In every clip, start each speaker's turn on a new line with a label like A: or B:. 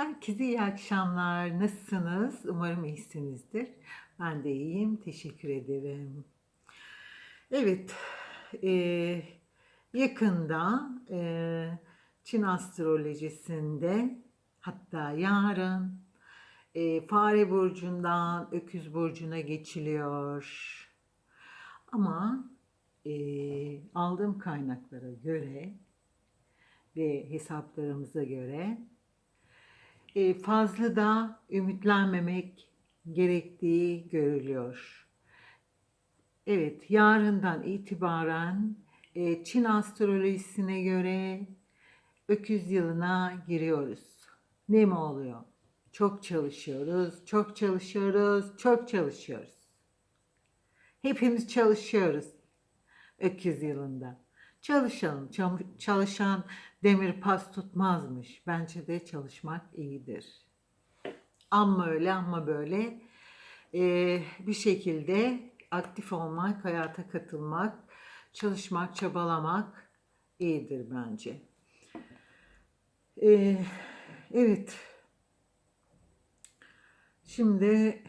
A: Herkese iyi akşamlar. Nasılsınız? Umarım iyisinizdir. Ben de iyiyim. Teşekkür ederim. Evet, e, yakında e, Çin astrolojisinde hatta yarın e, Fare burcundan Öküz burcuna geçiliyor. Ama e, aldığım kaynaklara göre ve hesaplarımıza göre fazla da ümitlenmemek gerektiği görülüyor. Evet, yarından itibaren e, Çin astrolojisine göre öküz yılına giriyoruz. Ne mi oluyor? Çok çalışıyoruz, çok çalışıyoruz, çok çalışıyoruz. Hepimiz çalışıyoruz öküz yılında. Çalışalım. Çalışan demir pas tutmazmış. Bence de çalışmak iyidir. Ama öyle ama böyle eee, bir şekilde aktif olmak, hayata katılmak, çalışmak, çabalamak iyidir bence. Eee, evet. Şimdi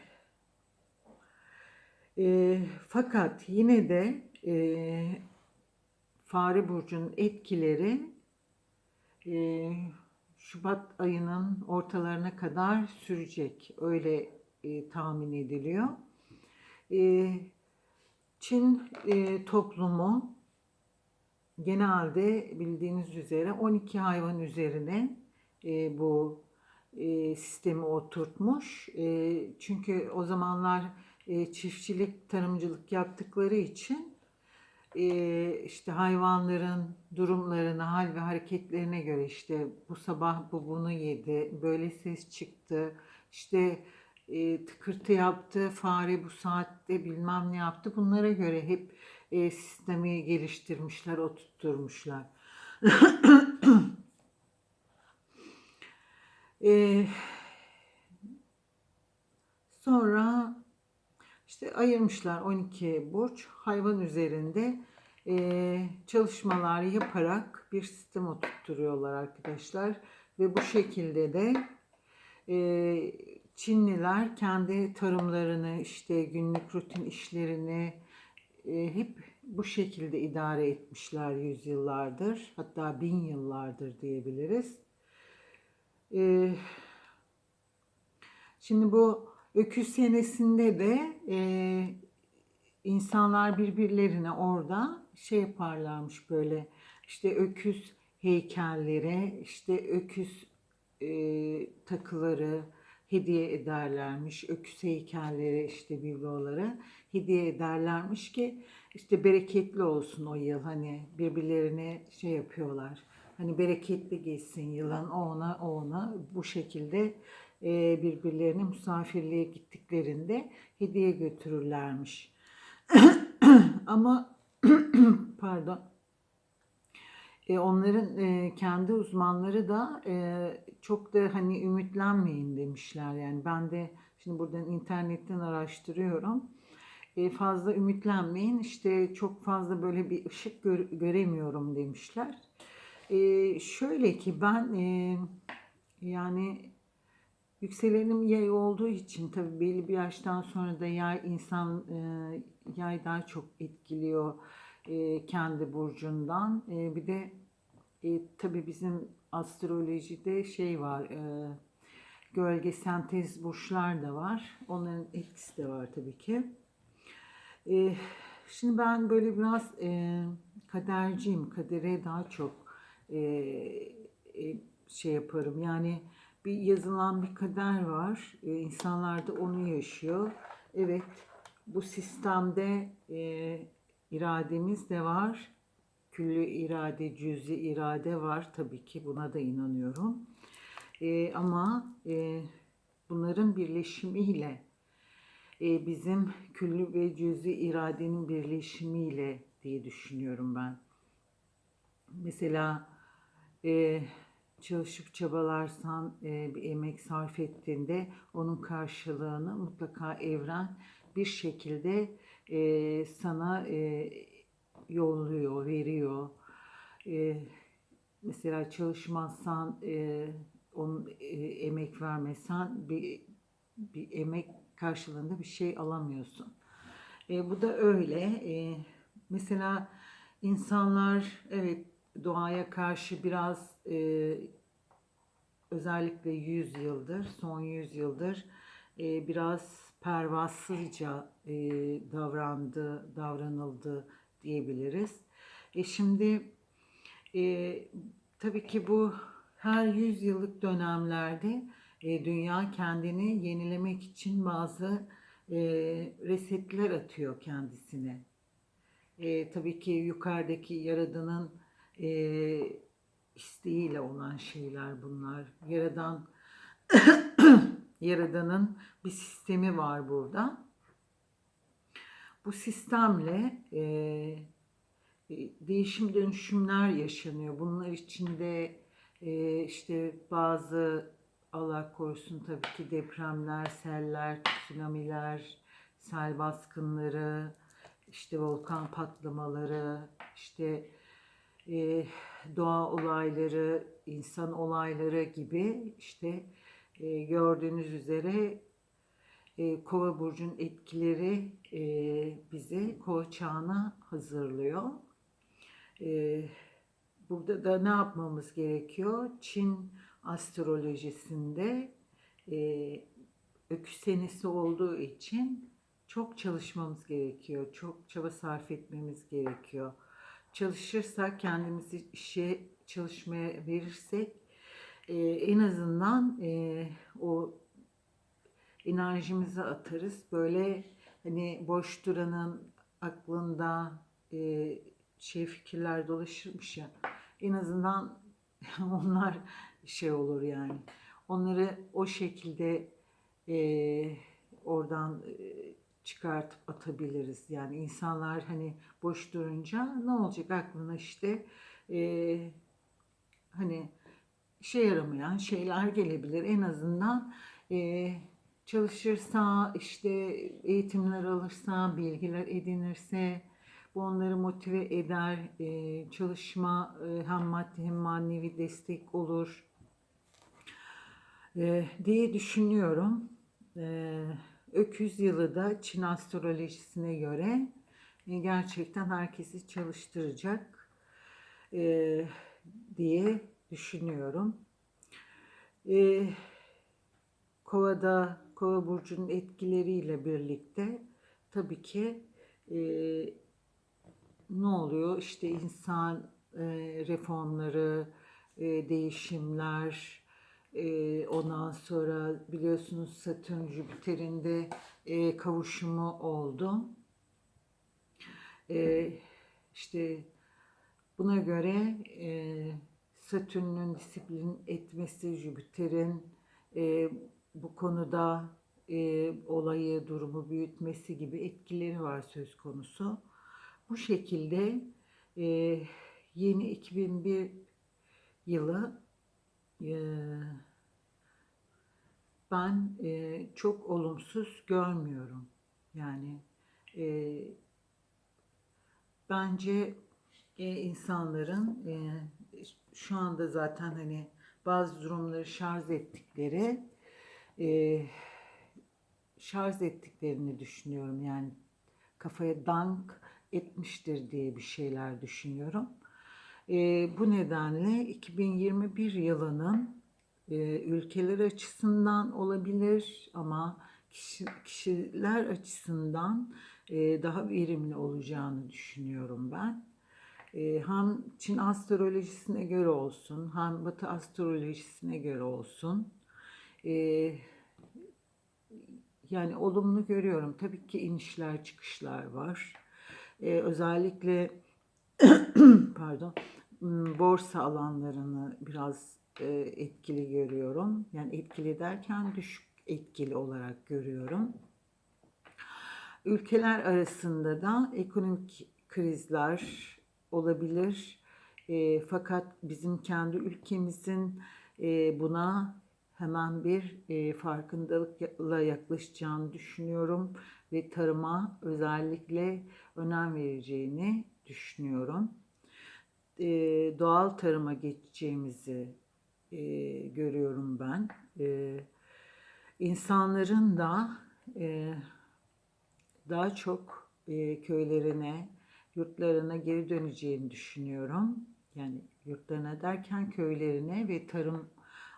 A: eee, fakat yine de eee Fare burcunun etkileri e, Şubat ayının ortalarına kadar sürecek. Öyle e, tahmin ediliyor. E, Çin e, toplumu genelde bildiğiniz üzere 12 hayvan üzerine e, bu sistemi oturtmuş. Çünkü o zamanlar çiftçilik, tarımcılık yaptıkları için işte hayvanların durumlarına, hal ve hareketlerine göre işte bu sabah bu bunu yedi, böyle ses çıktı, işte tıkırtı yaptı, fare bu saatte bilmem ne yaptı. Bunlara göre hep sistemi geliştirmişler, oturtturmuşlar. sonra işte ayırmışlar 12 burç hayvan üzerinde e, çalışmalar yaparak bir sistem oturtturuyorlar arkadaşlar. Ve bu şekilde de e, Çinliler kendi tarımlarını işte günlük rutin işlerini e, hep bu şekilde idare etmişler yüzyıllardır. Hatta bin yıllardır diyebiliriz. E, şimdi bu Öküz senesinde de e, insanlar birbirlerine orada şey yaparlarmış böyle işte öküz heykelleri, işte öküz e, takıları hediye ederlermiş. Öküz heykelleri işte bibloları hediye ederlermiş ki işte bereketli olsun o yıl hani birbirlerine şey yapıyorlar. Hani bereketli geçsin yılın o ona o ona bu şekilde birbirlerine misafirliğe gittiklerinde hediye götürürlermiş. Ama pardon e, onların e, kendi uzmanları da e, çok da hani ümitlenmeyin demişler. Yani ben de şimdi buradan internetten araştırıyorum. E, fazla ümitlenmeyin işte çok fazla böyle bir ışık gör, göremiyorum demişler. E, şöyle ki ben e, yani Yükselenim yay olduğu için tabii belli bir yaştan sonra da yay insan e, yay daha çok etkiliyor e, kendi burcundan. E, bir de tabii bizim astrolojide şey var gölge sentez burçlar da var. Onların etkisi de var tabii ki. Şimdi ben böyle biraz kaderciyim. Kadere daha çok şey yaparım. Yani bir yazılan bir kader var. Ee, insanlar da onu yaşıyor. Evet bu sistemde e, irademiz de var. Küllü irade, cüz'i irade var tabii ki buna da inanıyorum. E, ama e, bunların birleşimiyle e, bizim küllü ve cüz'i iradenin birleşimiyle diye düşünüyorum ben. Mesela e, çalışıp çabalarsan, e, bir emek sarf ettiğinde onun karşılığını mutlaka evren bir şekilde e, sana e, yolluyor, veriyor. E, mesela çalışmazsan e, onun e, emek vermesen bir bir emek karşılığında bir şey alamıyorsun. E, bu da öyle. E, mesela insanlar evet doğaya karşı biraz e, özellikle 100 yıldır, son 100 yıldır e, biraz pervasızca e, davrandı, davranıldı diyebiliriz. E şimdi e, tabii ki bu her 100 yıllık dönemlerde e, dünya kendini yenilemek için bazı e, resetler atıyor kendisine. E, tabii ki yukarıdaki yaradanın e, isteğiyle olan şeyler bunlar. Yaradan yaradanın bir sistemi var burada. Bu sistemle e, değişim dönüşümler yaşanıyor. Bunlar içinde e, işte bazı Allah korusun tabii ki depremler, seller, tsunamiler, sel baskınları, işte volkan patlamaları, işte e, doğa olayları, insan olayları gibi işte e, gördüğünüz üzere e, Kova burcunun etkileri e, bizi Kova çağına hazırlıyor. E, burada da ne yapmamız gerekiyor? Çin astrolojisinde e, öküz senesi olduğu için çok çalışmamız gerekiyor. Çok çaba sarf etmemiz gerekiyor. Çalışırsak kendimizi işe çalışmaya verirsek e, en azından e, o enerjimizi atarız. Böyle hani boş duranın aklında e, şey fikirler dolaşırmış ya. En azından onlar şey olur yani. Onları o şekilde e, oradan e, çıkartıp atabiliriz. Yani insanlar hani boş durunca ne olacak aklına işte e, hani işe yaramayan şeyler gelebilir. En azından e, çalışırsa, işte eğitimler alırsa, bilgiler edinirse bu onları motive eder. E, çalışma e, hem maddi hem manevi destek olur e, diye düşünüyorum. E, öküz yılı da Çin astrolojisine göre e, gerçekten herkesi çalıştıracak e, diye düşünüyorum. E, Kova'da, Kova burcunun etkileriyle birlikte tabii ki e, ne oluyor? İşte insan e, reformları, e, değişimler, e, ondan sonra biliyorsunuz Satürn Jüpiter'in de kavuşumu oldu. E, işte buna göre e, Satürn'ün disiplin etmesi, Jüpiter'in bu konuda olayı, durumu büyütmesi gibi etkileri var söz konusu. Bu şekilde yeni 2001 yılı ben e, çok olumsuz görmüyorum. Yani e, bence e, insanların şu anda zaten hani bazı durumları şarj ettikleri şarj ettiklerini düşünüyorum. Yani kafaya dank etmiştir diye bir şeyler düşünüyorum. E, bu nedenle 2021 yılının e, ülkeler açısından olabilir ama kişi, kişiler açısından e, daha verimli olacağını düşünüyorum ben. E, hem Çin astrolojisine göre olsun, hem Batı astrolojisine göre olsun. E, yani olumlu görüyorum. Tabii ki inişler çıkışlar var. E, özellikle pardon borsa alanlarını biraz e, etkili görüyorum. Yani etkili derken düşük etkili olarak görüyorum. Ülkeler arasında da ekonomik krizler olabilir. E, fakat bizim kendi ülkemizin e, buna hemen bir e, farkındalıkla yaklaşacağını düşünüyorum ve tarıma özellikle önem vereceğini düşünüyorum. E, doğal tarıma geçeceğimizi e, görüyorum ben. E, insanların da e, daha çok e, köylerine, yurtlarına geri döneceğini düşünüyorum. Yani yurtlarına derken köylerine ve tarım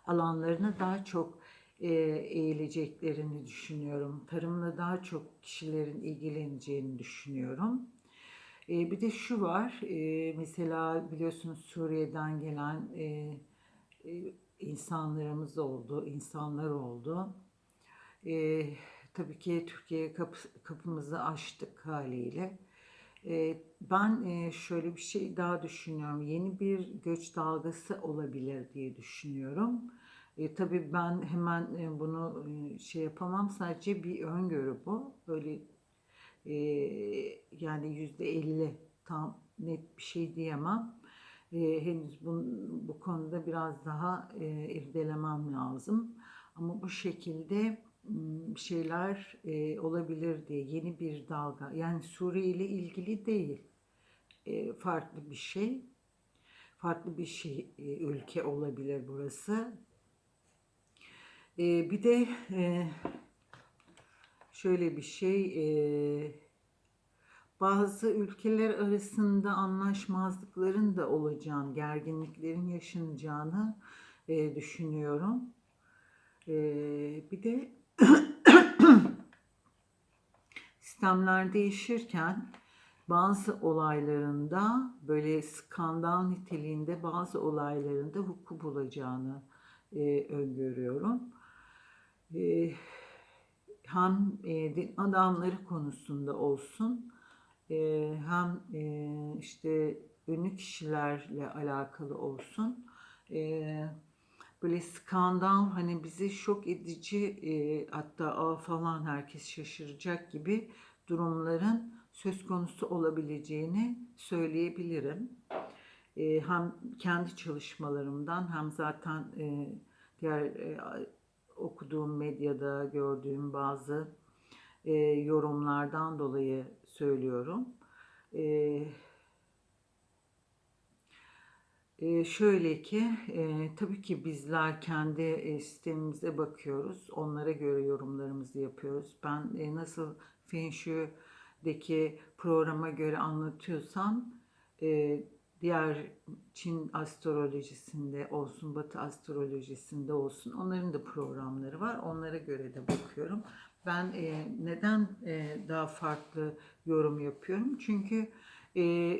A: alanlarına daha çok e, eğileceklerini düşünüyorum. Tarımla daha çok kişilerin ilgileneceğini düşünüyorum. E, bir de şu var, e, mesela biliyorsunuz Suriye'den gelen e, e, insanlarımız oldu, insanlar oldu. E, tabii ki Türkiye kapı, kapımızı açtık haliyle. E, ben e, şöyle bir şey daha düşünüyorum. Yeni bir göç dalgası olabilir diye düşünüyorum. E, tabii ben hemen e, bunu e, şey yapamam. Sadece bir öngörü bu. Böyle e, yani yüzde elli tam net bir şey diyemem. E, henüz bu, bu konuda biraz daha e, irdelemem lazım. Ama bu şekilde şeyler e, olabilir diye yeni bir dalga. Yani Suriye ile ilgili değil. E, farklı bir şey. Farklı bir şey e, ülke olabilir burası. E, bir de e, şöyle bir şey e, bazı ülkeler arasında anlaşmazlıkların da olacağını, gerginliklerin yaşanacağını e, düşünüyorum. E, bir de sistemler değişirken bazı olaylarında böyle skandal niteliğinde bazı olaylarında vuku bulacağını e, öngörüyorum. E, hem e, din adamları konusunda olsun e, hem e, işte ünlü kişilerle alakalı olsun e, böyle skandal hani bizi şok edici e, hatta Aa, falan herkes şaşıracak gibi durumların söz konusu olabileceğini söyleyebilirim. E, hem kendi çalışmalarımdan hem zaten e, diğer e, okuduğum medyada gördüğüm bazı e, yorumlardan dolayı söylüyorum. E, e, şöyle ki e, tabii ki bizler kendi e, sistemimize bakıyoruz. Onlara göre yorumlarımızı yapıyoruz. Ben e, nasıl Feng Shui'deki programa göre anlatıyorsam e, diğer Çin astrolojisinde olsun, Batı astrolojisinde olsun onların da programları var. Onlara göre de bakıyorum. Ben e, neden e, daha farklı yorum yapıyorum? Çünkü e,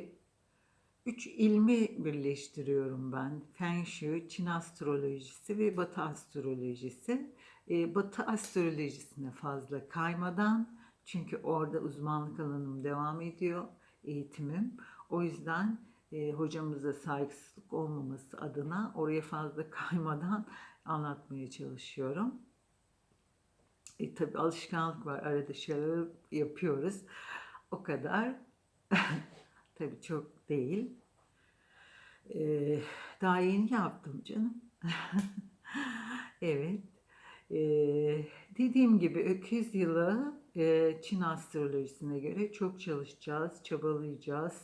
A: üç ilmi birleştiriyorum ben. Feng Shui, Çin astrolojisi ve Batı astrolojisi. E, Batı astrolojisine fazla kaymadan çünkü orada uzmanlık alanım devam ediyor, eğitimim. O yüzden e, hocamıza saygısızlık olmaması adına oraya fazla kaymadan anlatmaya çalışıyorum. E, tabii alışkanlık var. Arada şeyler yapıyoruz. O kadar. tabii çok değil. E, daha yeni yaptım canım. evet. E, dediğim gibi öküz yılı e, Çin astrolojisine göre çok çalışacağız, çabalayacağız.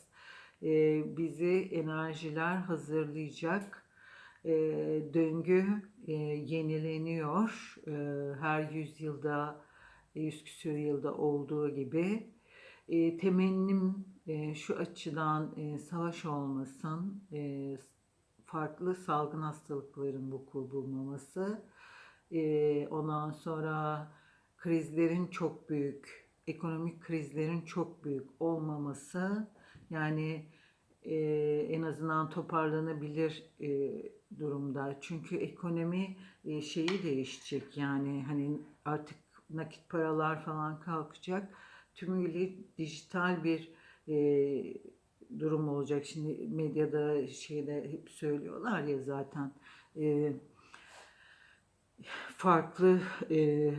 A: E, bizi enerjiler hazırlayacak. E, döngü e, yenileniyor. E, her yüzyılda, yüz küsur yılda olduğu gibi. E, temennim e, şu açıdan e, savaş olmasın, e, farklı salgın hastalıkların vuku bulmaması, e, ondan sonra krizlerin çok büyük, ekonomik krizlerin çok büyük olmaması, yani e, en azından toparlanabilir e, durumda. Çünkü ekonomi e, şeyi değişecek yani hani artık nakit paralar falan kalkacak. Tümüyle dijital bir e, durum olacak. Şimdi medyada şeyde hep söylüyorlar ya zaten e, farklı e,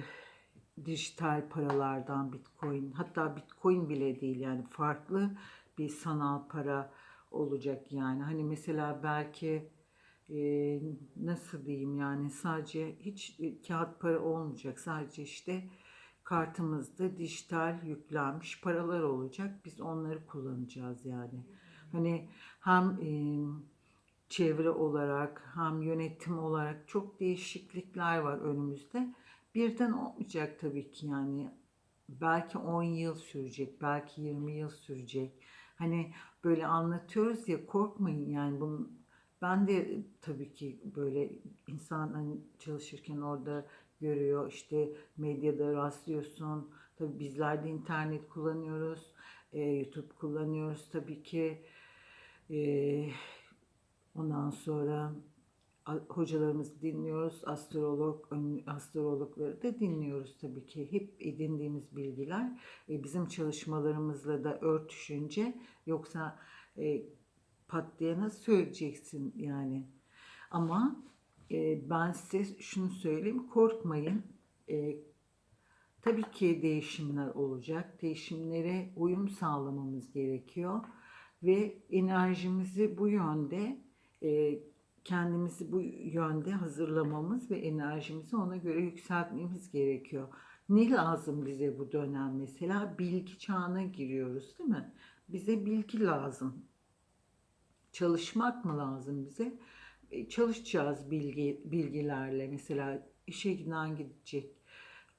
A: dijital paralardan bitcoin hatta bitcoin bile değil yani farklı bir sanal para olacak yani. Hani mesela belki e, nasıl diyeyim yani sadece hiç e, kağıt para olmayacak. Sadece işte kartımızda dijital yüklenmiş paralar olacak. Biz onları kullanacağız yani. Hani hem e, çevre olarak hem yönetim olarak çok değişiklikler var önümüzde. Birden olmayacak tabii ki yani. Belki 10 yıl sürecek, belki 20 yıl sürecek. Hani böyle anlatıyoruz ya korkmayın yani bunun ben de tabii ki böyle insan hani çalışırken orada görüyor işte medyada rastlıyorsun. Tabii bizler de internet kullanıyoruz. e, YouTube kullanıyoruz tabii ki. E, ondan sonra hocalarımızı dinliyoruz. Astrolog, astrologları da dinliyoruz tabii ki. Hep edindiğimiz bilgiler e, bizim çalışmalarımızla da örtüşünce yoksa e, pat diye nasıl söyleyeceksin yani. Ama e, ben size şunu söyleyeyim, korkmayın. E, tabii ki değişimler olacak. Değişimlere uyum sağlamamız gerekiyor. Ve enerjimizi bu yönde, kendimizi bu yönde hazırlamamız ve enerjimizi ona göre yükseltmemiz gerekiyor. Ne lazım bize bu dönem mesela? Bilgi çağına giriyoruz değil mi? Bize bilgi lazım. Çalışmak mı lazım bize? E, Çalışacağız bilgi bilgilerle. Mesela işe giden gidecek.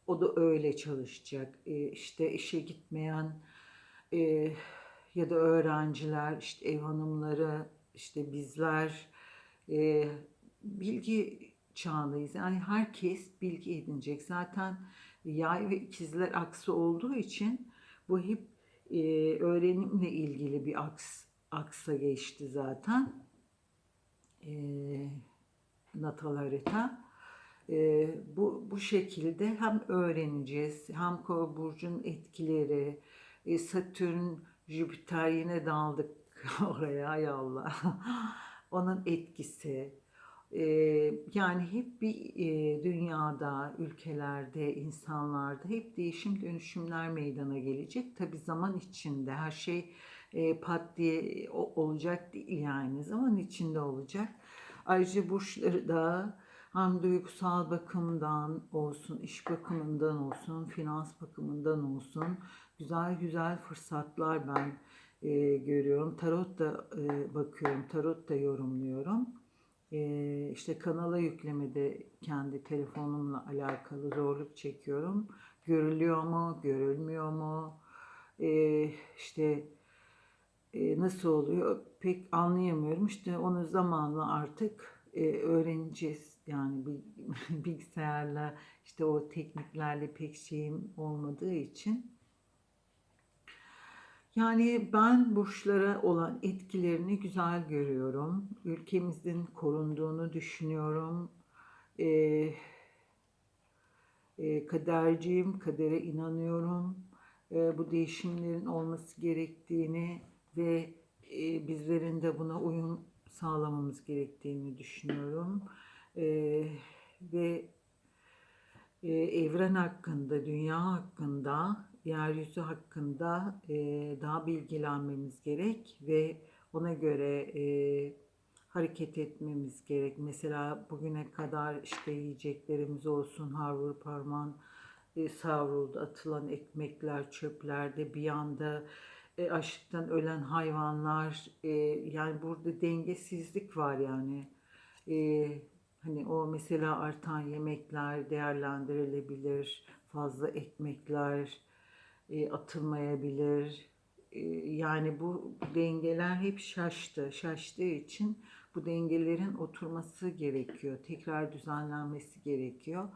A: O da öyle çalışacak. E, işte işe gitmeyen e, ya da öğrenciler, işte ev hanımları, işte bizler e, bilgi çağındayız. Yani herkes bilgi edinecek. Zaten yay ve ikizler aksı olduğu için bu hep e, öğrenimle ilgili bir aks, aksa geçti zaten. E, natal harita. E, bu, bu şekilde hem öğreneceğiz hem Kova burcunun etkileri, e, Satürn, Jüpiter yine daldık oraya ay Allah. Onun etkisi. Yani hep bir dünyada, ülkelerde, insanlarda hep değişim dönüşümler meydana gelecek. Tabi zaman içinde her şey e, pat diye olacak değil yani zaman içinde olacak. Ayrıca burçları da hem duygusal bakımdan olsun, iş bakımından olsun, finans bakımından olsun güzel güzel fırsatlar ben e, görüyorum. Tarot da e, bakıyorum, tarot da yorumluyorum. E, işte kanala yüklemede kendi telefonumla alakalı zorluk çekiyorum. Görülüyor mu, görülmüyor mu? E, işte e, nasıl oluyor pek anlayamıyorum. İşte onu zamanla artık e, öğreneceğiz. Yani bil- bilgisayarla işte o tekniklerle pek şeyim olmadığı için. Yani ben burçlara olan etkilerini güzel görüyorum. Ülkemizin korunduğunu düşünüyorum. E, kaderciyim, kadere inanıyorum. E, bu değişimlerin olması gerektiğini ve e, bizlerin de buna uyum sağlamamız gerektiğini düşünüyorum. E, ve e, evren hakkında, dünya hakkında, yeryüzü hakkında e, daha bilgilenmemiz gerek ve ona göre e, hareket etmemiz gerek. Mesela bugüne kadar işte yiyeceklerimiz olsun, harvur parmağın e, savruldu, atılan ekmekler çöplerde bir anda e, açlıktan ölen hayvanlar, e, yani burada dengesizlik var yani. E, hani o mesela artan yemekler değerlendirilebilir, fazla ekmekler e, atılmayabilir. E, yani bu dengeler hep şaştı. Şaştığı için bu dengelerin oturması gerekiyor. Tekrar düzenlenmesi gerekiyor.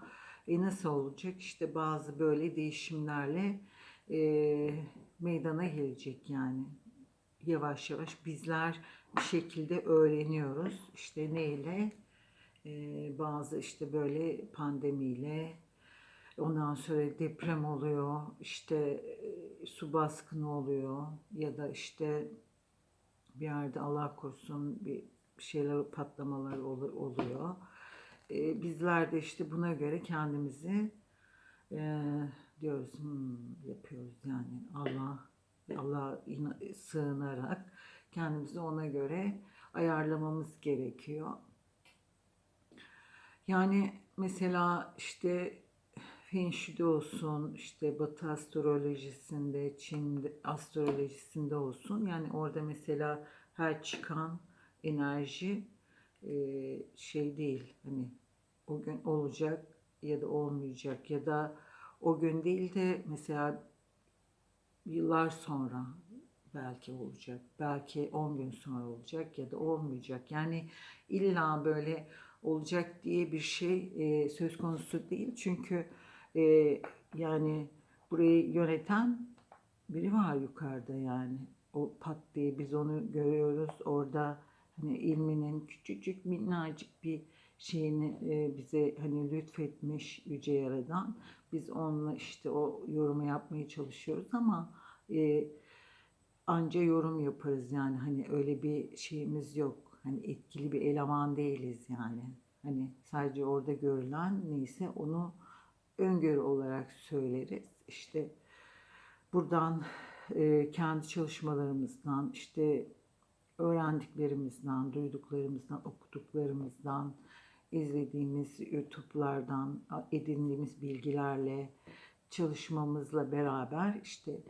A: E nasıl olacak? İşte bazı böyle değişimlerle e, meydana gelecek yani. Yavaş yavaş bizler bir şekilde öğreniyoruz. İşte neyle? E, bazı işte böyle pandemiyle, Ondan sonra deprem oluyor, işte e, su baskını oluyor ya da işte bir yerde Allah korusun bir şeyler patlamalar ol- oluyor. E, bizler de işte buna göre kendimizi e, diyoruz "Hmm," yapıyoruz yani Allah Allah sığınarak kendimizi ona göre ayarlamamız gerekiyor. Yani mesela işte Feng Shui'de olsun, işte Batı astrolojisinde, Çin astrolojisinde olsun. Yani orada mesela her çıkan enerji e, şey değil hani o gün olacak ya da olmayacak ya da o gün değil de mesela yıllar sonra belki olacak. Belki 10 gün sonra olacak ya da olmayacak. Yani illa böyle olacak diye bir şey e, söz konusu değil. Çünkü e, yani burayı yöneten biri var yukarıda yani. O pat diye biz onu görüyoruz. Orada hani ilminin küçücük minnacık bir şeyini e, bize hani lütfetmiş Yüce Yaradan. Biz onunla işte o yorumu yapmaya çalışıyoruz ama e, anca yorum yaparız yani hani öyle bir şeyimiz yok. Hani etkili bir eleman değiliz yani. Hani sadece orada görülen neyse onu öngörü olarak söyleriz. İşte buradan e, kendi çalışmalarımızdan işte öğrendiklerimizden, duyduklarımızdan, okuduklarımızdan, izlediğimiz YouTube'lardan edindiğimiz bilgilerle çalışmamızla beraber işte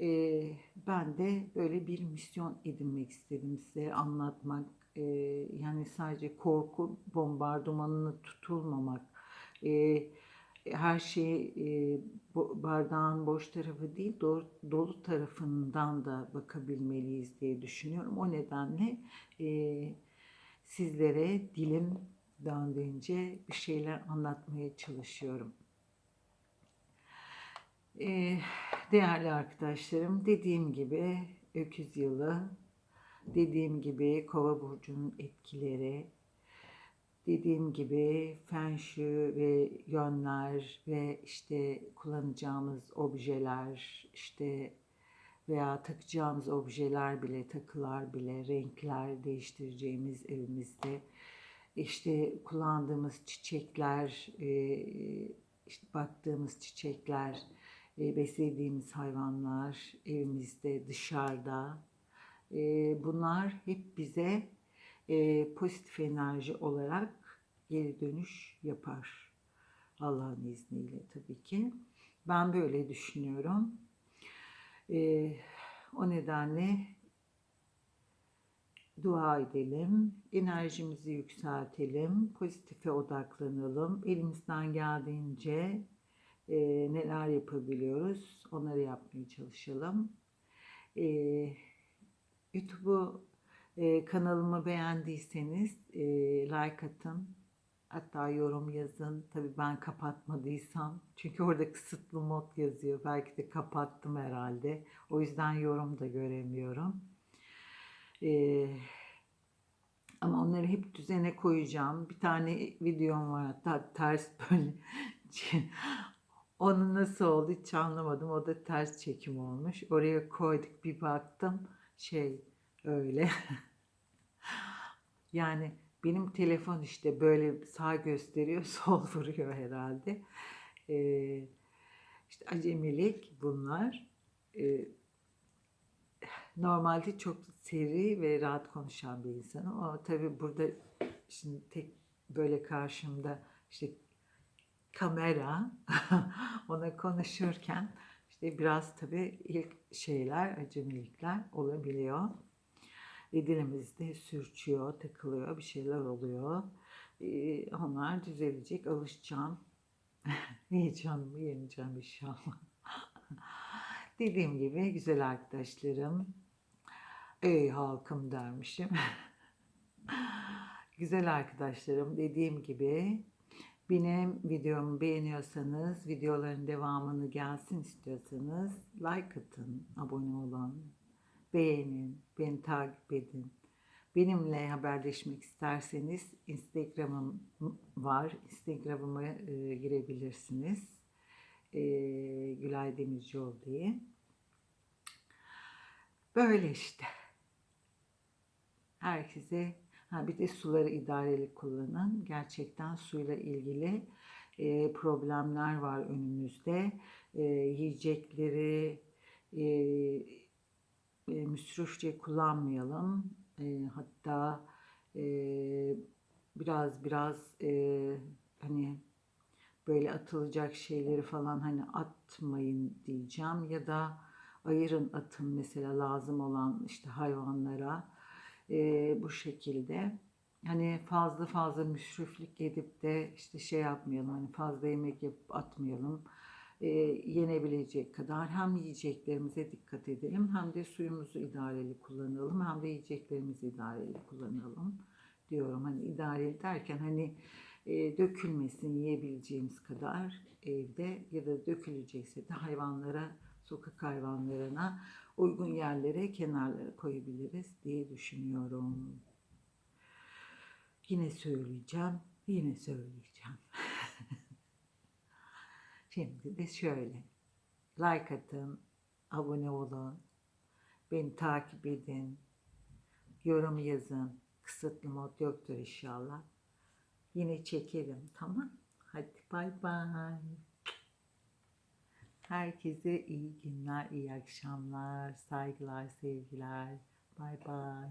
A: e, ben de böyle bir misyon edinmek istedim size anlatmak. E, yani sadece korku bombardımanına tutulmamak. E, her şey e, bardağın boş tarafı değil dolu, dolu tarafından da bakabilmeliyiz diye düşünüyorum. O nedenle e, sizlere dilim döndüğünce bir şeyler anlatmaya çalışıyorum. E, değerli arkadaşlarım dediğim gibi öküz yılı, dediğim gibi kova burcunun etkileri, dediğim gibi fen shui ve yönler ve işte kullanacağımız objeler işte veya takacağımız objeler bile takılar bile renkler değiştireceğimiz evimizde işte kullandığımız çiçekler e, işte baktığımız çiçekler e, beslediğimiz hayvanlar evimizde dışarıda. E, bunlar hep bize e, pozitif enerji olarak geri dönüş yapar. Allah'ın izniyle tabii ki. Ben böyle düşünüyorum. E, o nedenle dua edelim, enerjimizi yükseltelim, pozitife odaklanalım. Elimizden geldiğince e, neler yapabiliyoruz onları yapmaya çalışalım. E, YouTube'u ee, kanalımı beğendiyseniz e, like atın. Hatta yorum yazın. Tabii ben kapatmadıysam. Çünkü orada kısıtlı mod yazıyor. Belki de kapattım herhalde. O yüzden yorum da göremiyorum. Ee, ama onları hep düzene koyacağım. Bir tane videom var hatta ters böyle. Onun nasıl oldu hiç anlamadım. O da ters çekim olmuş. Oraya koyduk bir baktım. Şey öyle. yani benim telefon işte böyle sağ gösteriyor, sol vuruyor herhalde. Ee, işte acemilik bunlar. Ee, normalde çok seri ve rahat konuşan bir insanım ama tabii burada şimdi tek böyle karşımda işte kamera ona konuşurken işte biraz tabii ilk şeyler acemilikler olabiliyor. E, dilimizde sürçüyor, takılıyor, bir şeyler oluyor. E, onlar düzelecek, alışacağım. Heyecanımı yeneceğim inşallah. Dediğim gibi güzel arkadaşlarım, ey halkım dermişim. güzel arkadaşlarım dediğim gibi benim videomu beğeniyorsanız, videoların devamını gelsin istiyorsanız like atın, abone olun, beğenin, beni takip edin. Benimle haberleşmek isterseniz Instagram'ım var. Instagram'ıma e, girebilirsiniz. E, Gülay Demircioğlu diye. Böyle işte. Herkese ha bir de suları idareli kullanın. Gerçekten suyla ilgili e, problemler var önümüzde. E, yiyecekleri e, e, müsrifçe kullanmayalım. E, hatta e, biraz biraz e, hani böyle atılacak şeyleri falan hani atmayın diyeceğim ya da ayırın atın mesela lazım olan işte hayvanlara e, bu şekilde hani fazla fazla müsriflik edip de işte şey yapmayalım hani fazla yemek yapıp atmayalım. Ee, yenebilecek kadar hem yiyeceklerimize dikkat edelim hem de suyumuzu idareli kullanalım hem de yiyeceklerimizi idareli kullanalım diyorum. Hani idareli derken hani e, dökülmesin yiyebileceğimiz kadar evde ya da dökülecekse de hayvanlara, sokak hayvanlarına uygun yerlere, kenarlara koyabiliriz diye düşünüyorum. Yine söyleyeceğim, yine söyleyeceğim. Şimdi de şöyle. Like atın, abone olun, beni takip edin, yorum yazın. Kısıtlı mod yoktur inşallah. Yine çekelim tamam. Hadi bay bay. Herkese iyi günler, iyi akşamlar, saygılar, sevgiler. Bay bay.